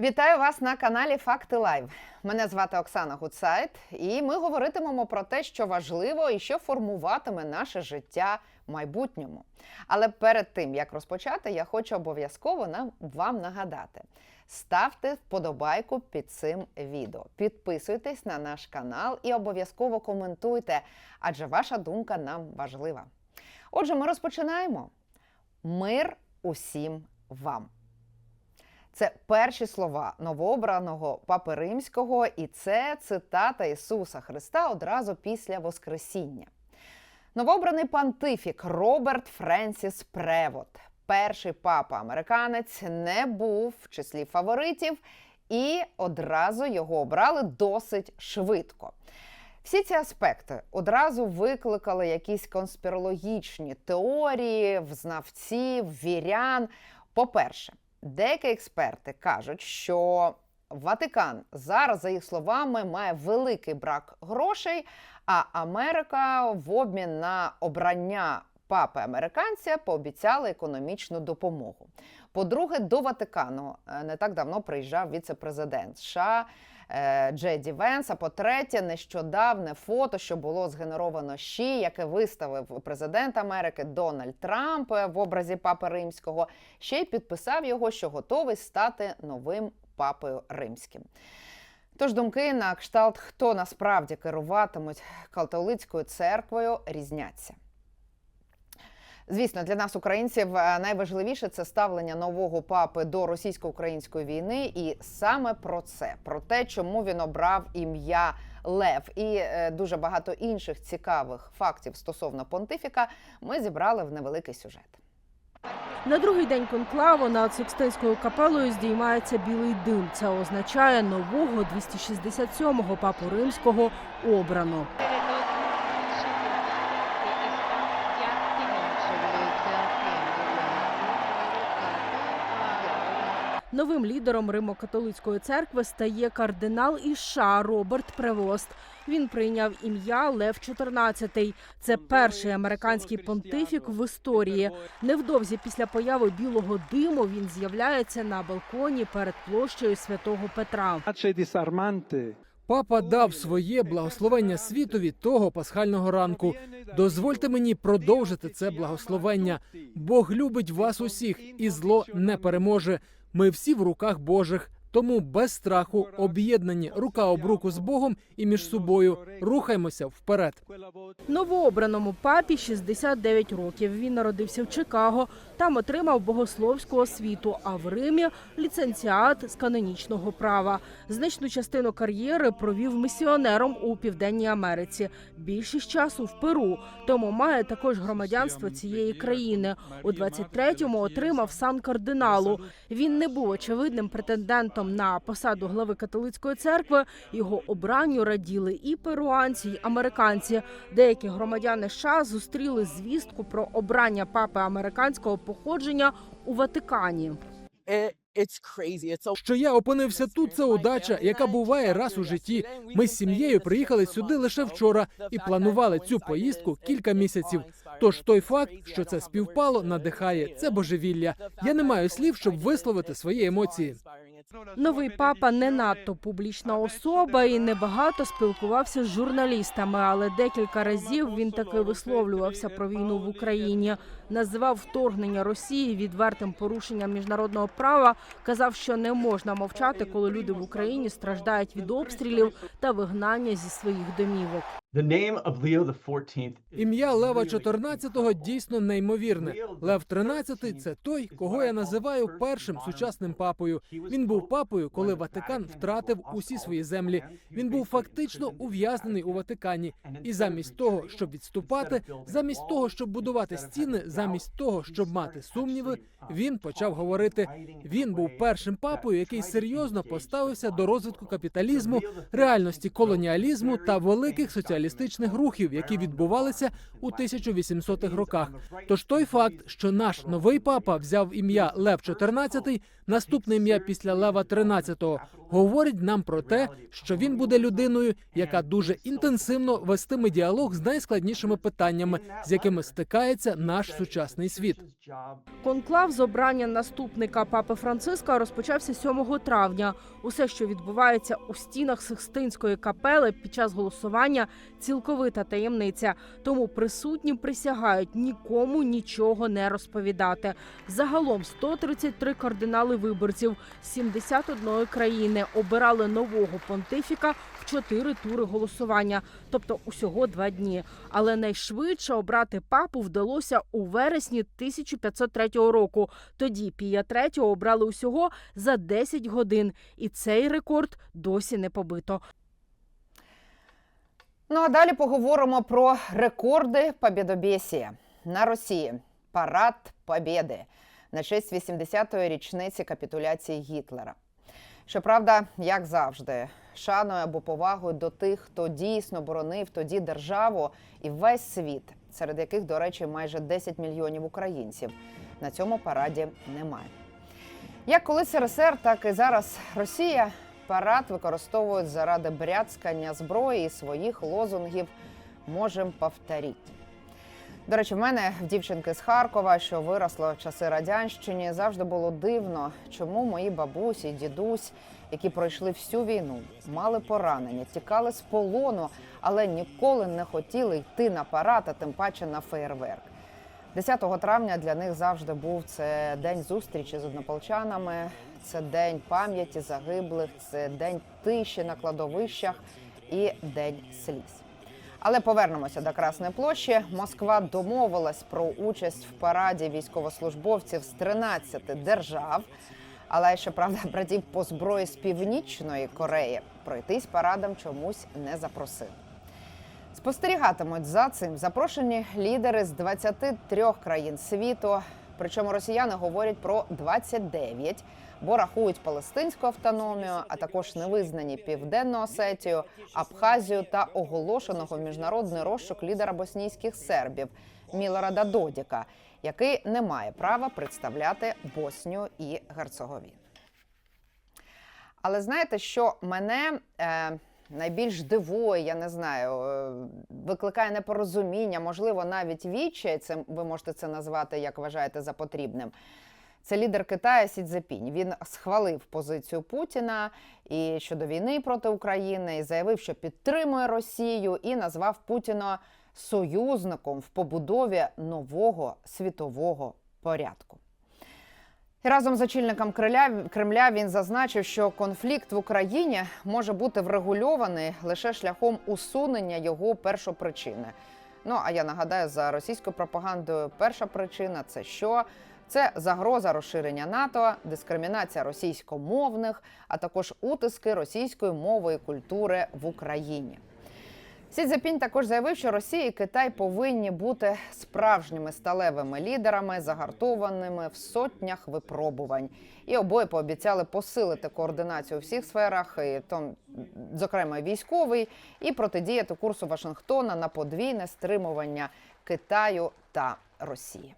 Вітаю вас на каналі Факти Лайв. Мене звати Оксана Гуцайт, і ми говоритимемо про те, що важливо і що формуватиме наше життя в майбутньому. Але перед тим як розпочати, я хочу обов'язково нам вам нагадати: ставте вподобайку під цим відео, підписуйтесь на наш канал і обов'язково коментуйте, адже ваша думка нам важлива. Отже, ми розпочинаємо. Мир усім вам. Це перші слова новообраного папи римського, і це цитата Ісуса Христа одразу після Воскресіння. Новообраний пантифік Роберт Френсіс Превод, перший папа американець, не був в числі фаворитів, і одразу його обрали досить швидко. Всі ці аспекти одразу викликали якісь конспірологічні теорії в знавців, вірян. По-перше, деякі експерти кажуть, що Ватикан зараз, за їх словами, має великий брак грошей, а Америка в обмін на обрання папи американця пообіцяла економічну допомогу. По-друге, до Ватикану е, не так давно приїжджав віце-президент США Джеді Венс. А по-третє, нещодавне фото, що було згенеровано ЩІ, яке виставив президент Америки Дональд Трамп е, в образі папи римського, ще й підписав його, що готовий стати новим папою римським. Тож думки на кшталт, хто насправді керуватимуть католицькою церквою, різняться. Звісно, для нас, українців, е, найважливіше це ставлення нового папи до російсько-української війни, і саме про це, про те, чому він обрав ім'я Лев, і е, дуже багато інших цікавих фактів стосовно понтифіка, ми зібрали в невеликий сюжет. На другий день конклаву над Секстинською капелою здіймається білий дим. Це означає нового 267-го папу римського обрано. Новим лідером Римо-католицької церкви стає кардинал Іша Роберт Превост. Він прийняв ім'я Лев XIV. Це перший американський понтифік в історії. Невдовзі після появи білого диму він з'являється на балконі перед площею святого Петра. Папа дав своє благословення світові того пасхального ранку. Дозвольте мені продовжити це благословення. Бог любить вас усіх, і зло не переможе. Ми всі в руках Божих. Тому без страху, об'єднані рука об руку з Богом і між собою рухаймося вперед. Новообраному папі 69 років. Він народився в Чикаго. Там отримав богословську освіту, а в Римі ліцензіат з канонічного права. Значну частину кар'єри провів місіонером у Південній Америці. Більшість часу в Перу, тому має також громадянство цієї країни. У 23-му отримав сан кардиналу. Він не був очевидним претендентом на посаду глави католицької церкви. Його обранню раділи і перуанці, і американці. Деякі громадяни США зустріли звістку про обрання папи американського походження у Ватикані. So Що я опинився тут, це удача, яка буває раз у житті. Ми з сім'єю приїхали сюди лише вчора і планували цю поїздку кілька місяців. Тож той факт, що це співпало, надихає це божевілля. Я не маю слів, щоб висловити свої емоції. Новий папа не надто публічна особа і небагато спілкувався з журналістами, але декілька разів він таки висловлювався про війну в Україні. Називав вторгнення Росії відвертим порушенням міжнародного права. казав, що не можна мовчати, коли люди в Україні страждають від обстрілів та вигнання зі своїх домівок. Ім'я Лева XIV дійсно неймовірне. Лев XIII – це той, кого я називаю першим сучасним папою. Він був папою, коли Ватикан втратив усі свої землі. Він був фактично ув'язнений у Ватикані. І замість того, щоб відступати, замість того, щоб будувати стіни, замість того, щоб мати сумніви, він почав говорити. Він був першим папою, який серйозно поставився до розвитку капіталізму, реальності колоніалізму та великих соціалістичних рухів, які відбувалися у 1800-х роках. Тож той факт, що наш новий папа взяв ім'я Лев XIV, наступне ім'я після Лева XIII, говорить нам про те, що він буде людиною, яка дуже інтенсивно вестиме діалог з найскладнішими питаннями, з якими стикається наш сучасний світ. Конклав з обрання наступника папи Франциска розпочався 7 травня. Усе, що відбувається у стінах Сикстинської капели під час голосування, цілковита таємниця. Тому присутні присягають нікому нічого не розповідати. Загалом 133 кардинали виборців з 71 країни обирали нового понтифіка в чотири тури голосування, тобто усього два дні. Але найшвидше обрати папу вдалося у вересні 1503 року. Тоді Пія III обрали усього за 10 годин, і цей рекорд досі не побито. Ну а далі поговоримо про рекорди побєдобєсія на Росії. Парад Побєди на честь 80-ї річниці капітуляції Гітлера. Щоправда, як завжди, шаною або повагою до тих, хто дійсно боронив тоді державу і весь світ, серед яких, до речі, майже 10 мільйонів українців. На цьому параді немає. Як колись РСР, так і зараз Росія парад використовують заради бряцкання зброї і своїх лозунгів можем повторити. До речі, в мене в дівчинки з Харкова, що виросла в часи радянщини, завжди було дивно, чому мої бабусі, дідусь, які пройшли всю війну, мали поранення, тікали з полону, але ніколи не хотіли йти на парад, а тим паче на феєрверк. 10 травня для них завжди був це день зустрічі з однополчанами, це день пам'яті загиблих, це день тиші на кладовищах і день сліз. Але повернемося до Красної площі. Москва домовилась про участь в параді військовослужбовців з 13 держав. Але щоправда, братів по зброї з північної Кореї пройтись парадом чомусь не запросили. Спостерігатимуть за цим запрошені лідери з 23 країн світу. Причому росіяни говорять про 29, бо рахують палестинську автономію, а також невизнані Південну Осетію, Абхазію та оголошеного міжнародний розшук лідера боснійських сербів Мілорада Додіка, який не має права представляти Боснію і Герцеговіну. Але знаєте, що мене е, найбільш дивує, я не знаю, е, викликає непорозуміння, можливо, навіть відчай, це ви можете це назвати, як вважаєте за потрібним. Це лідер Китаю Сі Цзепінь. Він схвалив позицію Путіна і щодо війни проти України, і заявив, що підтримує Росію, і назвав Путіна союзником в побудові нового світового порядку. Разом з очільником Кремля він зазначив, що конфлікт в Україні може бути врегульований лише шляхом усунення його першопричини. Ну а я нагадаю, за російською пропагандою, перша причина це що? Це загроза розширення НАТО, дискримінація російськомовних, а також утиски російської мови і культури в Україні. Сі Цзепінь також заявив, що Росія і Китай повинні бути справжніми сталевими лідерами, загартованими в сотнях випробувань. І обоє пообіцяли посилити координацію у всіх сферах, і там, зокрема військовий, і протидіяти курсу Вашингтона на подвійне стримування Китаю та Росії.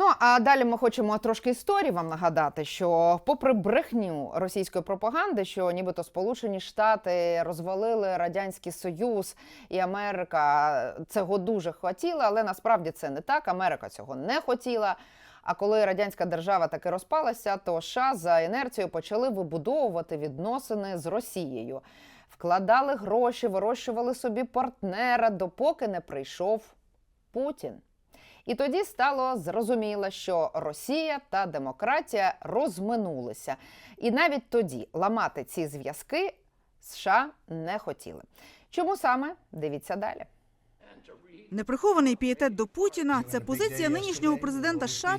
Ну а далі ми хочемо трошки історії вам нагадати, що, попри брехню російської пропаганди, що нібито Сполучені Штати розвалили радянський Союз і Америка цього дуже хотіла, але насправді це не так. Америка цього не хотіла. А коли радянська держава таки розпалася, то США за інерцією почали вибудовувати відносини з Росією, вкладали гроші, вирощували собі партнера, допоки не прийшов Путін. І тоді стало зрозуміло, що Росія та демократія розминулися. І навіть тоді ламати ці зв'язки США не хотіли. Чому саме? Дивіться далі. Неприхований пієтет до Путіна це позиція нинішнього президента США.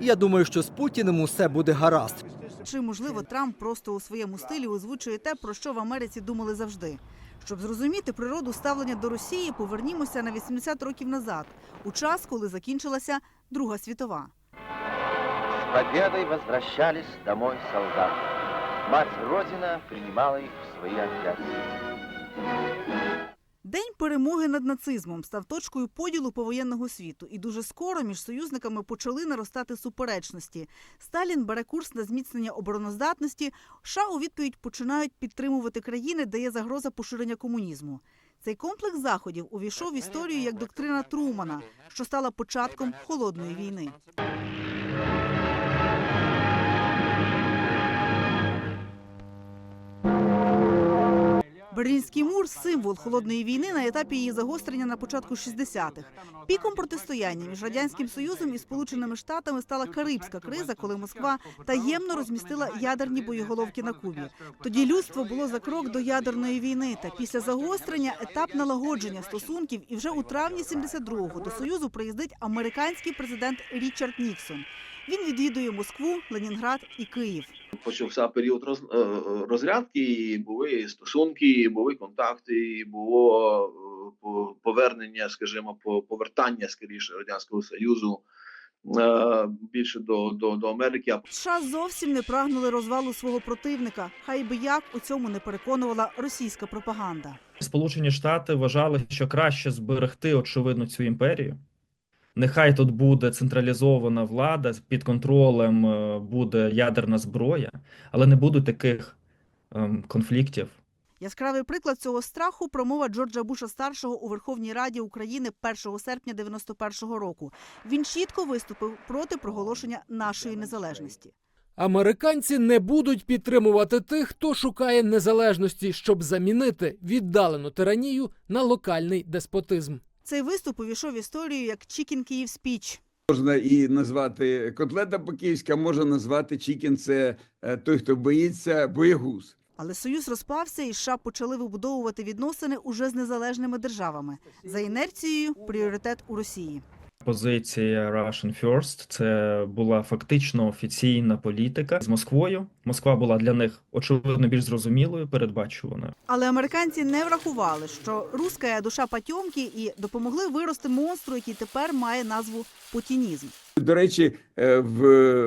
Я думаю, що з Путіним усе буде гаразд. Чи можливо Трамп просто у своєму стилі озвучує те, про що в Америці думали завжди. Щоб зрозуміти природу ставлення до Росії, повернімося на 80 років назад, у час, коли закінчилася Друга світова. З победою возвращались домой солдати. Мать Родина приймала їх в свої объятия. День перемоги над нацизмом став точкою поділу повоєнного світу, і дуже скоро між союзниками почали наростати суперечності. Сталін бере курс на зміцнення обороноздатності. США у відповідь починають підтримувати країни, де є загроза поширення комунізму. Цей комплекс заходів увійшов в історію як доктрина Трумана, що стала початком холодної війни. Берлінський мур символ холодної війни на етапі її загострення на початку 60-х. Піком протистояння між радянським союзом і Сполученими Штатами стала Карибська криза, коли Москва таємно розмістила ядерні боєголовки на Кубі. Тоді людство було за крок до ядерної війни. Та після загострення етап налагодження стосунків, і вже у травні 72-го до союзу приїздить американський президент Річард Ніксон. Він відвідує Москву, Ленінград і Київ. почався період роз, е, розрядки, і були стосунки, і були контакти, і було е, по- повернення, скажімо, по- повертання скоріше радянського союзу е, більше до, до, до Америки. США зовсім не прагнули розвалу свого противника. Хай би як у цьому не переконувала російська пропаганда. Сполучені Штати вважали, що краще зберегти очевидно цю імперію. Нехай тут буде централізована влада, під контролем е, буде ядерна зброя, але не буде таких ем, конфліктів. Яскравий приклад цього страху промова Джорджа Буша старшого у Верховній Раді України 1 серпня 91-го року. Він чітко виступив проти проголошення нашої незалежності. Американці не будуть підтримувати тих, хто шукає незалежності, щоб замінити віддалену тиранію на локальний деспотизм. Цей виступ увійшов в історію як Чікін Київ спіч. Можна і назвати котлета по-київськи, а можна назвати Чікін це е, той, хто боїться, боєгуз. Але союз розпався, і США почали вибудовувати відносини уже з незалежними державами. За інерцією пріоритет у Росії. Позиція Russian First це була фактично офіційна політика з Москвою. Москва була для них очевидно більш зрозумілою, передбачуваною. Але американці не врахували, що руська душа потьомки і допомогли вирости монстру, який тепер має назву путінізм. До речі, е, в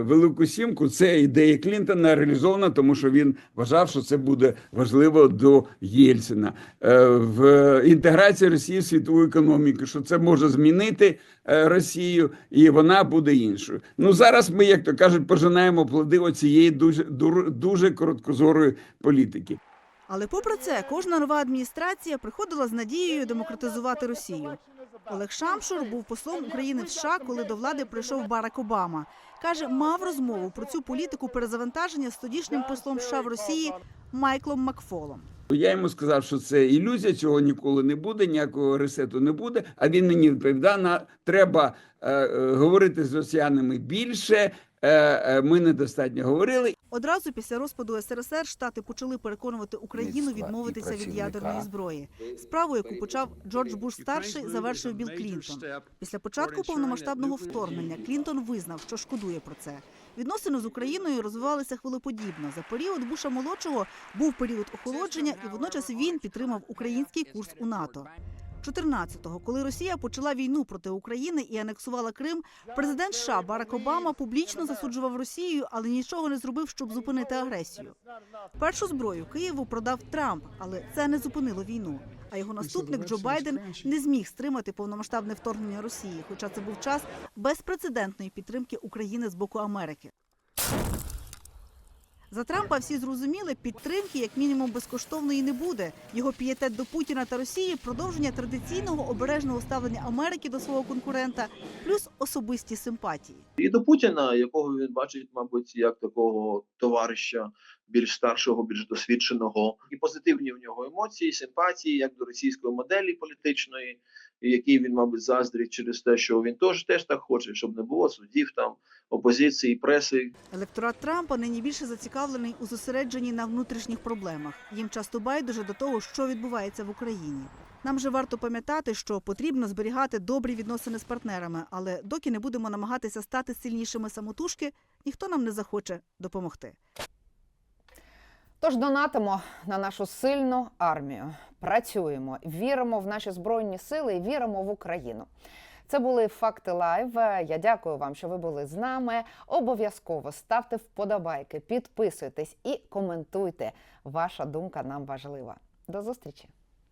Велику Сімку це ідея Клінтона реалізована, тому що він вважав, що це буде важливо до Єльцина. Е, В інтеграції Росії в світову економіку, що це може змінити е, Росію, і вона буде іншою. Ну зараз ми, як то кажуть, пожинаємо плоди оцієї дуже дуже короткозорої політики. Але попри це, кожна нова адміністрація приходила з надією демократизувати Росію. Олег Шамшур був послом України в США, коли до влади прийшов Барак Обама. Каже, мав розмову про цю політику перезавантаження з тодішнім послом США в Росії Майклом Макфолом. Я йому сказав, що це ілюзія, цього ніколи не буде, ніякого ресету не буде. А він мені відповідав, на треба е, е, говорити з росіянами більше. Е, е, ми недостатньо говорили. Одразу після розпаду СРСР штати почали переконувати Україну відмовитися від ядерної зброї. Справу, яку почав Джордж Буш старший, завершив Білл Клінтон. Після початку повномасштабного вторгнення Клінтон визнав, що шкодує про це. Відносини з Україною розвивалися хвилеподібно. За період Буша молодшого був період охолодження, і водночас він підтримав український курс у НАТО. 14-го, коли Росія почала війну проти України і анексувала Крим, президент США Барак Обама публічно засуджував Росію, але нічого не зробив, щоб зупинити агресію. Першу зброю Києву продав Трамп, але це не зупинило війну. А його наступник Джо Байден не зміг стримати повномасштабне вторгнення Росії, хоча це був час безпрецедентної підтримки України з боку Америки. За Трампа всі зрозуміли, підтримки як мінімум безкоштовної не буде. Його пієтет до Путіна та Росії продовження традиційного обережного ставлення Америки до свого конкурента, плюс особисті симпатії. І до Путіна, якого він бачить, мабуть, як такого товариша більш старшого, більш досвідченого, і позитивні в нього емоції, симпатії, як до російської моделі політичної, який він, мабуть, заздрить через те, що він теж теж так хоче, щоб не було судів там, опозиції, преси, Електорат Трампа нині більше зацікавлений у зосередженні на внутрішніх проблемах. Їм часто байдуже до того, що відбувається в Україні. Нам же варто пам'ятати, що потрібно зберігати добрі відносини з партнерами, але доки не будемо намагатися стати сильнішими самотужки, ніхто нам не захоче допомогти. Тож донатимо на нашу сильну армію. Працюємо, віримо в наші збройні сили і віримо в Україну. Це були факти лайв. Я дякую вам, що ви були з нами. Обов'язково ставте вподобайки, підписуйтесь і коментуйте. Ваша думка нам важлива. До зустрічі!